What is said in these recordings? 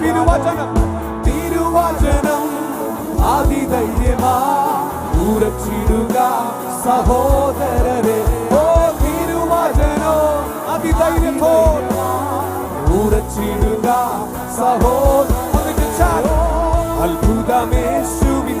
തിരുവചനം തിരുവചനം അതിധൈര്യമാ ഉറച്ചിടുക സഹോദരരെ ഓ തിരുവചനോ അതിധൈര്യമോ ഉറച്ചിടുക സഹോദര അത്ഭുതമേശുവിൻ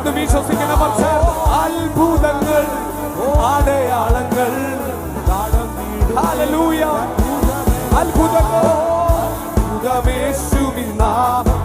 അത് വിശ്വസിക്കുന്നവർ അത്ഭുതങ്ങൾ അടയാളങ്ങൾ അത്ഭുതങ്ങൾ. അത്ഭുതമേശുവിൻ നാമം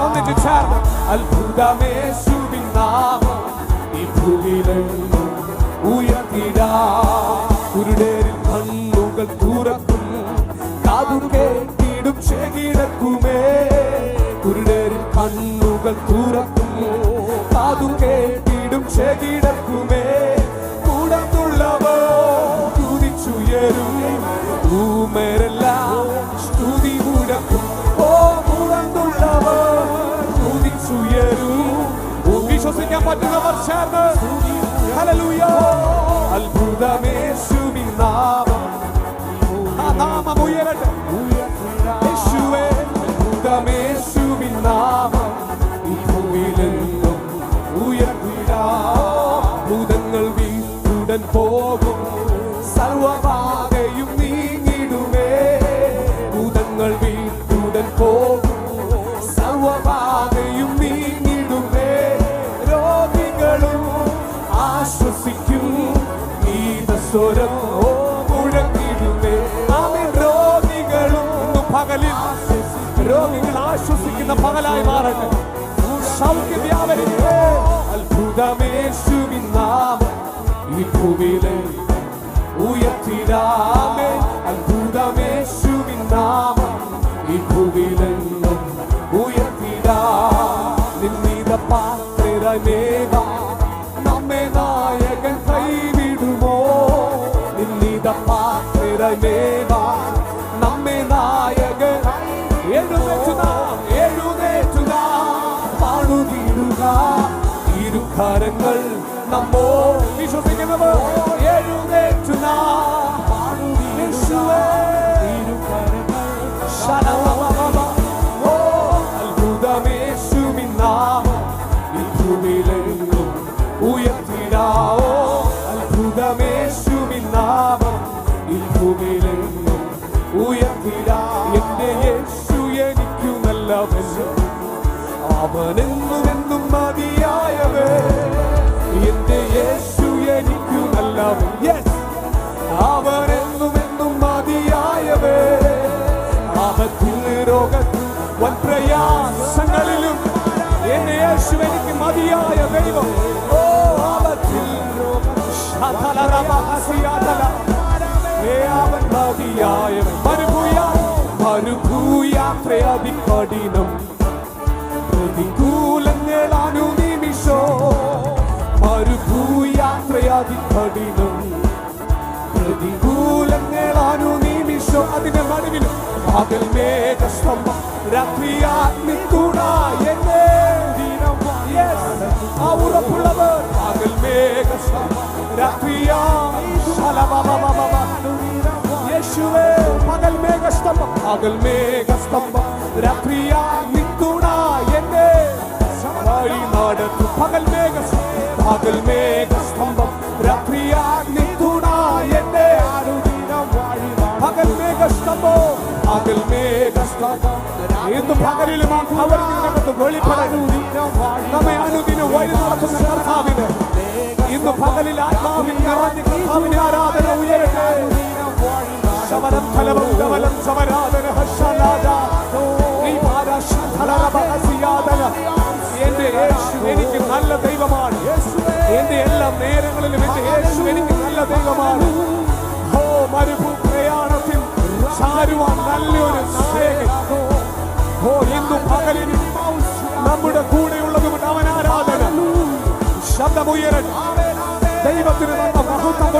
ഒന്നിച്ച് ചേർന്ന് അത്ഭുതമേശുവിൻ നാമം ഉയർത്തിടാ കുരുടേരിൽ കണ്ണുകൾ തുറക്കും കാതു കേട്ടിടും ചെകിടക്കുമേ കുരുടേരിൽ കണ്ണുകൾ തുറക്കുമോ? കാതു കേട്ടിടും ചെകിടക്കുമേ കൂടത്തുള്ളവോ? തുതിച്ചുയരും ഊമരെല്ലാം സ്തുതി മുടക്കും. ഓ കൂടത്തുള്ളവർ തുതിച്ചുയരും ഓ, വിശ്വസിക്കാൻ പറ്റുന്നവർ ചേർന്ന് ഗീതസ്വരം ഓ മുഴങ്ങിടുമേ ആമേൻ. രോഗികളും പകലിൽ രോഗികൾ ആശ്വസിക്കുന്ന പകലായി മാറട്ടെ. സൗഖ്യം വ്യാപരിക്കട്ടെ. അത്ഭുതമേശുവിൻ നാമം ഈ ഭൂമിയിലെ ഉയർത്തിടാമേ നിന്നിത പാത്രമേവ നമ്മെ നായകൻ എഴുന്നേറ്റു നാം എഴുന്നേറ്റു നാം നമ്മോ വിശ്വസിക്കുന്നവർ. അത്ഭുതമേശുവിൻ നാമം ഈ ഭൂമിയിലെങ്ങും എന്റെ യേശു എനിക്കു നല്ലവൻ അവനെന്നും എന്നും എന്റെ യേശു എനിക്കു നല്ലവൻ യെസ് അവനെന്നും എന്നും മതിയായവേ. ആപത്തിൽ വൻ പ്രയാസങ്ങളിലും എന്റെ യേശു എനിക്ക് ദൈവം. ഓ ആപത്തിൽ ശതലരമഹസിയാതല. അതികഠിനം പ്രതികൂലങ്ങൾ അനുനിമിഷോ മരുഭൂയാത്ര അതികഠിനം പ്രതികൂലങ്ങൾ അനുനിമിഷോ അതിന്റെ നടുവിലും പകൽ മേഘസ്തംഭം. രാത്രി ആത്മിത്തുണ എന്നെ ദിനം. ആ ഉറപ്പുള്ളവർ യേശുവേ പകൽ മേഘസ്തംഭം മേഘസ്തംഭം പകൽ മേഘസ്തംഭം രാത്രിയാ നിത്തുണ എന്നെ വഴി നടത്തും പകൽ മേഘ പകൽ മേഘസ്തംഭം രാത്രിയാ നിത്തുണ എന്നെ പകൽ മേഘസ്തംഭം പകൽ മേഘസ്തംഭം ഇന്ന് പകലിലും ഭവനത്തിനകത്ത് വെളിപ്പെടുന്നു നമ്മെ അനുദിനം വഴി നടക്കുന്ന കർത്താവിന് പകലിൽ ആത്മാവിൽ നിറഞ്ഞ കർത്താവിന് ആരാധന ഉയരട്ടെ. ശവരം ഫലവും കമലം സമരാധന പാരാശലരബഹസിയാധന എന്റെ യേശു എനിക്ക് നല്ല ദൈവമാണ്. എന്റെ എല്ലാ നേരങ്ങളിലും എന്റെ യേശു എനിക്ക് നല്ല ദൈവമാണ്. ഓ മരുഭൂ പ്രയാണത്തിൽ ചാരുവാൻ നല്ലൊരു നായകൻ ഓ ഇന്നും പകലിൽ നമ്മുടെ കൂടെയുള്ളതുകൊണ്ട് അവൻ ആരാധന. ശബ്ദമുയരൻ ダイバトルのパフォ